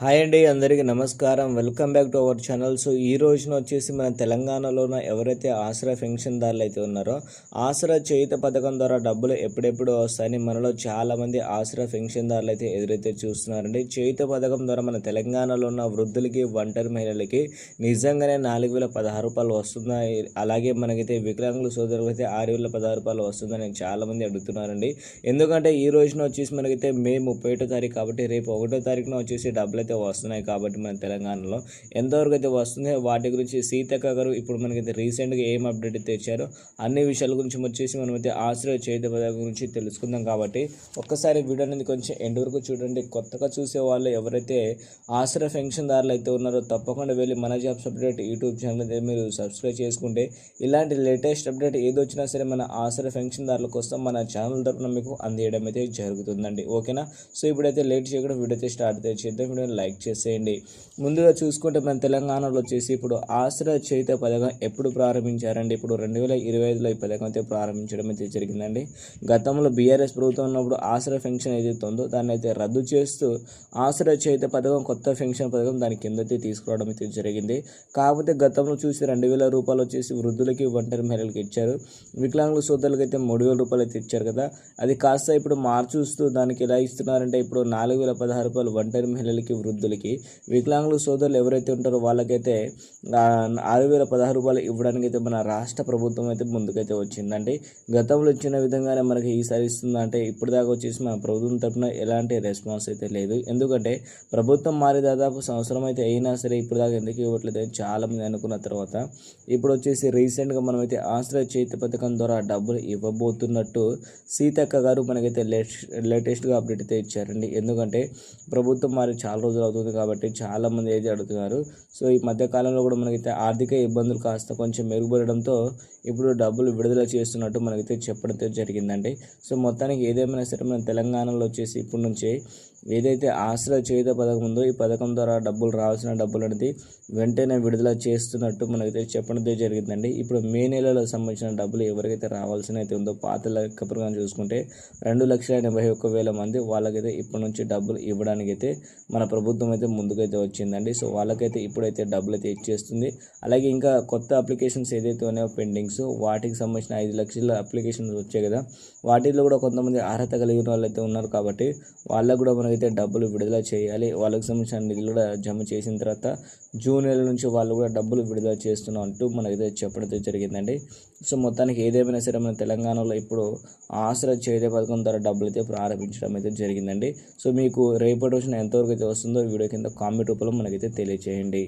Hi అండి అందరికీ నమస్కారం. Welcome back to our channel. So ఈ రోజున వచ్చేసి మన తెలంగాణలో ఎవరైతే ఆసరా పెన్షన్దారులు అయితే ఉన్నారో ఆసరా చేయుత పథకం ద్వారా డబ్బులు ఎప్పుడెప్పుడు వస్తాయని మనలో చాలామంది ఆసరా పెన్షన్దారులు అయితే ఎదురైతే చూస్తున్నారండి. చేయుత పథకం ద్వారా మన తెలంగాణలో ఉన్న వృద్ధులకి ఒంటరి మహిళలకి నిజంగానే నాలుగు వేల పదహారు రూపాయలు వస్తున్నాయి. అలాగే మనకైతే వికలాంగుల సోదరులకు అయితే ఆరు వేల పదహారు రూపాయలు వస్తుందని చాలామంది అడుగుతున్నారండి. ఎందుకంటే ఈ రోజున వచ్చేసి మనకైతే మే ముప్పై ఒకటో తారీఖు కాబట్టి రేపు ఒకటో తారీఖున వచ్చేసి డబ్బులు అయితే వస్తున్నాయి కాబట్టి మన తెలంగాణలో. ఎంతవరకు అయితే వస్తుందో వాటి గురించి సీతక్క గారు ఇప్పుడు మనకైతే రీసెంట్గా ఏం అప్డేట్ అయితే ఇచ్చారో అన్ని విషయాల గురించి వచ్చేసి మనమైతే ఆశ్రయ చేతి పథకం గురించి తెలుసుకుందాం కాబట్టి ఒక్కసారి వీడియో అనేది కొంచెం ఎండ్ వరకు చూడండి. కొత్తగా చూసే వాళ్ళు ఎవరైతే ఆశ్రయ పెన్షన్దారులు అయితే ఉన్నారో తప్పకుండా వెళ్ళి మన జాబ్స్ అప్డేట్ యూట్యూబ్ ఛానల్ అయితే మీరు సబ్స్క్రైబ్ చేసుకుంటే ఇలాంటి లేటెస్ట్ అప్డేట్ ఏది వచ్చినా సరే మన ఆశ్రయ పెన్షన్దారుల కోసం మన ఛానల్ తరఫున మీకు అందియడం అయితే జరుగుతుందండి. ఓకేనా? సో ఇప్పుడైతే లేట్ చేయకుండా వీడియో అయితే స్టార్ట్ అయితే చేద్దాం. వీడియో లైక్ చేసేయండి. ముందుగా చూసుకుంటే మన తెలంగాణలో వచ్చేసి ఇప్పుడు ఆశ్రయ చేత పథకం ఎప్పుడు ప్రారంభించారండి? ఇప్పుడు రెండు వేల ఇరవై ఐదులో ఈ పథకం అయితే ప్రారంభించడం అయితే జరిగిందండి. గతంలో బీఆర్ఎస్ ప్రభుత్వం ఉన్నప్పుడు ఆశ్రయ పెన్షన్ ఏదైతే ఉందో దాన్ని అయితే రద్దు చేస్తూ ఆశ్రయ చేత పథకం కొత్త పెన్షన్ పథకం దాని కింద అయితే తీసుకురావడం అయితే జరిగింది. కాకపోతే గతంలో చూసి రెండు వేల రూపాయలు వచ్చేసి వృద్ధులకి ఒంటరి మహిళలకి ఇచ్చారు. వికలాంగుల సోదరులకి అయితే మూడు వేల రూపాయలు అయితే ఇచ్చారు కదా. అది కాస్త ఇప్పుడు మార్చుస్తూ దానికి ఎలా ఇస్తున్నారంటే ఇప్పుడు నాలుగు వేల పదహారు రూపాయలు ఒంటరి మహిళలకి వృద్ధులకి వికలాంగుల సోదరులు ఎవరైతే ఉంటారో వాళ్ళకైతే ఆరు వేల పదహారు రూపాయలు ఇవ్వడానికి అయితే మన రాష్ట్ర ప్రభుత్వం అయితే ముందుకైతే వచ్చిందండి. గతంలో ఇచ్చిన విధంగానే మనకి ఈసారి ఇస్తుందంటే ఇప్పుడు దాకా వచ్చేసి మన ప్రభుత్వం తరపున ఎలాంటి రెస్పాన్స్ అయితే లేదు. ఎందుకంటే ప్రభుత్వం మారి దాదాపు సంవత్సరం అయితే అయినా సరే ఇప్పుడు దాకా ఎందుకు ఇవ్వట్లేదు అని చాలామంది అనుకున్న తర్వాత ఇప్పుడు వచ్చేసి రీసెంట్గా మనమైతే ఆశ్రయ చేతి పథకం ద్వారా డబ్బులు ఇవ్వబోతున్నట్టు సీతక్క గారు మనకైతే లేటెస్ట్గా అప్డేట్ అయితే ఇచ్చారండి. ఎందుకంటే ప్రభుత్వం మారి చాలా రోజులు అవుతుంది కాబట్టి చాలామంది అయితే అడుగుతున్నారు. సో ఈ మధ్యకాలంలో కూడా మనకైతే ఆర్థిక ఇబ్బందులు కాస్త కొంచెం మెరుగుపడడంతో ఇప్పుడు డబ్బులు విడుదల చేస్తున్నట్టు మనకైతే చెప్పడం జరిగిందండి. సో మొత్తానికి ఏదేమైనా సరే మన తెలంగాణలో వచ్చేసి ఇప్పటి నుంచి ఏదైతే ఆశ్రయ చేత పథకం ఉందో ఈ పథకం ద్వారా డబ్బులు రావాల్సిన డబ్బులు అనేది వెంటనే విడుదల చేస్తున్నట్టు మనకైతే చెప్పడం జరిగిందండి. ఇప్పుడు మే నెలలో సంబంధించిన డబ్బులు ఎవరికైతే రావాల్సిన అయితే ఉందో పాత లెక్క ప్రకారం చూసుకుంటే రెండు లక్షల ఎనభై ఒక్క వేల మంది వాళ్ళకైతే ఇప్పటి నుంచి డబ్బులు ఇవ్వడానికి అయితే మన ప్రభుత్వం ప్రభుత్వం అయితే ముందుకైతే వచ్చిందండి. సో వాళ్ళకైతే ఇప్పుడైతే డబ్బులు అయితే ఇచ్చేస్తుంది. అలాగే ఇంకా కొత్త అప్లికేషన్స్ ఏదైతే ఉన్నాయో పెండింగ్స్ వాటికి సంబంధించిన ఐదు లక్షల అప్లికేషన్స్ వచ్చాయి కదా. వాటిలో కూడా కొంతమంది అర్హత కలిగిన వాళ్ళు అయితే ఉన్నారు కాబట్టి వాళ్ళకు కూడా మనకైతే డబ్బులు విడుదల చేయాలి. వాళ్ళకి సంబంధించిన నిధులు కూడా జమ చేసిన తర్వాత జూన్ నెల నుంచి వాళ్ళు కూడా డబ్బులు విడుదల చేస్తున్నాం అంటూ మనకైతే చెప్పడం జరిగిందండి. సో మొత్తానికి ఏదేమైనా సరే మన తెలంగాణలో ఇప్పుడు ఆసరా చేదే పథకం ద్వారా డబ్బులు అయితే ప్రారంభించడం అయితే జరిగిందండి. సో మీకు రేపటి రోజున ఎంతవరకు అయితే వస్తుంది ఈ వీడియో కింద కామెంట్ రూపంలో మనకైతే తెలియచేయండి.